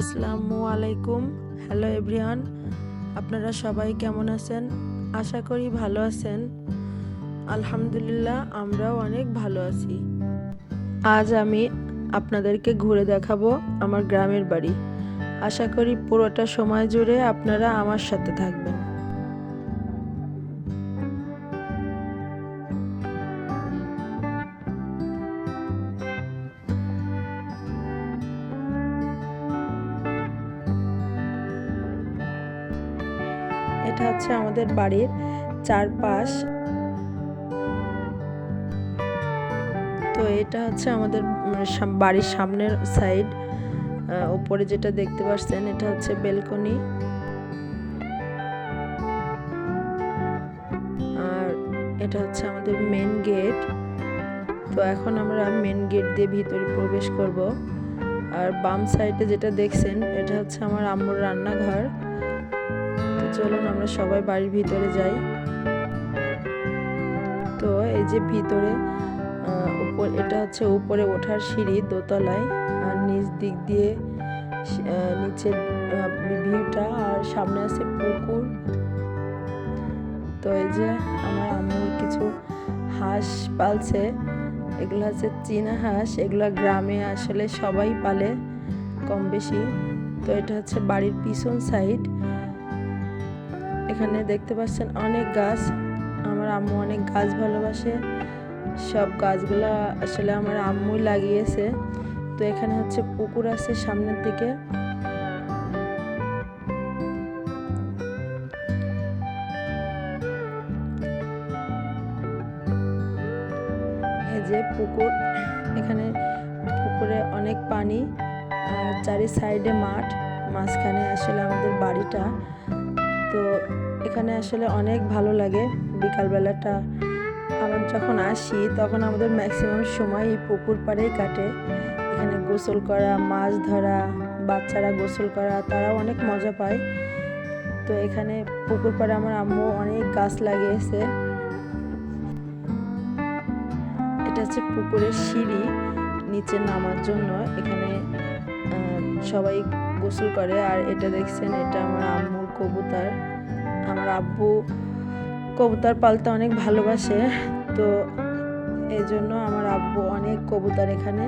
আসসালামু আলাইকুম। Hello everyone আপনারা সবাই কেমন আছেন? আশা করি ভালো আছেন। আলহামদুলিল্লাহ, আমরাও অনেক ভালো আছি। আজ আমি আপনাদেরকে ঘুরে দেখাবো আমার গ্রামের বাড়ি। আশা করি পুরোটা সময় জুড়ে আপনারা আমার সাথে থাকবেন। এটা হচ্ছে আমাদের বাড়ির চারপাশ। তো এটা হচ্ছে আমাদের সাম- বাড়ির সামনের সাইড। উপরে যেটা দেখতে পাচ্ছেন, এটা হচ্ছে বেলকনি। আর এটা হচ্ছে আমাদের মেন গেট তো এখন আমরা মেন গেট দিয়ে ভিতরে প্রবেশ করব। আর বাম সাইডে যেটা দেখছেন, এটা হচ্ছে আমার আম্মুর রান্নাঘর। চলুন আমরা সবাই বাড়ির ভিতরে যাই। তো এই যে ভিতরে উপর, এটা হচ্ছে উপরে ওঠার সিঁড়ি দোতলায়। আর নিচ দিক দিয়ে নিচের ভিউটা। আর সামনে আছে পুকুর। তো এই যে আমার আম্মুর কিছু হাঁস পালছে। এগুলো হচ্ছে চীনা হাঁস। এগুলো গ্রামে আসলে সবাই পালে কম বেশি তো এটা হচ্ছে বাড়ির পিছন সাইড। এখানে দেখতে পাচ্ছেন অনেক গাছ। আমার আম্মু অনেক গাছ ভালোবাসে। সব গাছগুলা আসলে আমার আম্মুই লাগিয়েছে। তো এখানে হচ্ছে পুকুর আছে সামনের দিকে। যে পুকুর, এখানে পুকুরে অনেক পানি, আর চারি সাইডে মাঠ, মাঝখানে আসলে আমাদের বাড়িটা। তো এখানে আসলে অনেক ভালো লাগে। বিকালবেলাটা আমার যখন আসি তখন আমাদের ম্যাক্সিমাম সময় এই পুকুর পাড়েই কাটে। এখানে গোসল করা, মাছ ধরা, বাচ্চারা গোসল করা, তারাও অনেক মজা পায়। তো এখানে পুকুর পাড়ে আমার আম্মু অনেক গাছ লাগিয়েছে। এটা হচ্ছে পুকুরের সিঁড়ি, নিচে নামার জন্য। এখানে সবাই গোসল করে, আর এটা দেখছেন, এটা আমার আম্মুর কবুতর। আমার আব্বু কবুতর পালতে অনেক ভালোবাসে, তো এই জন্য আমার আব্বু অনেক কবুতর এখানে।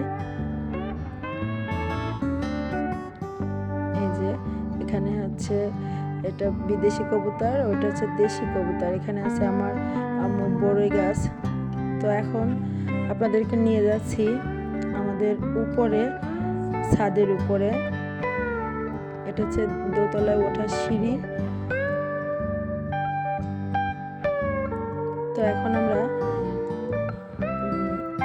এই যে, এখানে হচ্ছে এটা বিদেশি কবুতর ওটা হচ্ছে দেশি কবুতর। এখানে আছে আমার আম্মুর বড়ই গাছ। তো এখন আপনাদেরকে নিয়ে যাচ্ছি আমাদের উপরে, ছাদের উপরে। এটা হচ্ছে দোতলায় ওঠার সিঁড়ি। তো এখন আমরা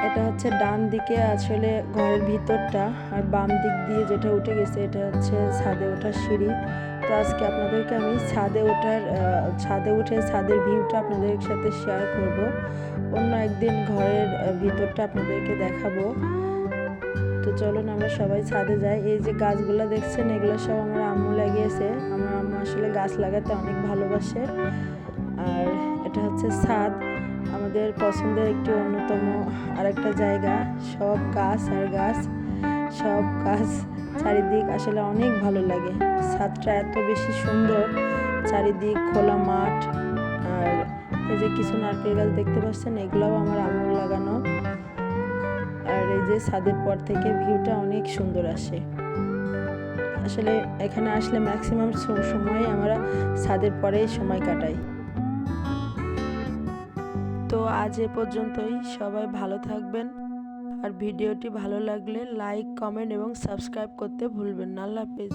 এটা হচ্ছে ডান দিকে আসলে ঘরের ভিতরটা আর বাম দিক দিয়ে যেটা উঠে গেছে এটা হচ্ছে ছাদে ওঠার সিঁড়ি। তো আজকে আপনাদেরকে আমি ছাদে ওঠার ছাদে উঠে ছাদের ভিউটা আপনাদের সাথে শেয়ার করব। অন্য একদিন ঘরের ভিতরটা আপনাদেরকে দেখাবো। তো চলুন আমরা সবাই ছাদে যাই। এই যে গাছগুলো দেখছেন, এগুলো সব আমার আম্মু লাগিয়েছে। আমার আম্মু আসলে গাছ লাগাতে অনেক ভালোবাসে। আর এটা হচ্ছে ছাদ। আমাদের পছন্দের একটি অন্যতম আরেকটা জায়গা। সব গাছ আর গাছ, সব গাছ চারিদিক আসলে অনেক ভালো লাগে। ছাদটা এত বেশি সুন্দর, চারিদিক খোলা মাঠ। আর এই যে কিছু নারকেল গাছ দেখতে পাচ্ছেন, এগুলোও আমার আম্মুর লাগানো। আর এই যে ছাদের পর থেকে ভিউটা অনেক সুন্দর আসে। আসলে এখানে আসলে ম্যাক্সিমাম সময় আমরা ছাদের পরেই সময় কাটাই। তো আজ এ পর্যন্তই, সবাই ভালো থাকবেন। আর ভিডিওটি ভালো লাগলে লাইক কমেন্ট এবং সাবস্ক্রাইব করতে ভুলবেন না। আল্লাহ হাফেজ।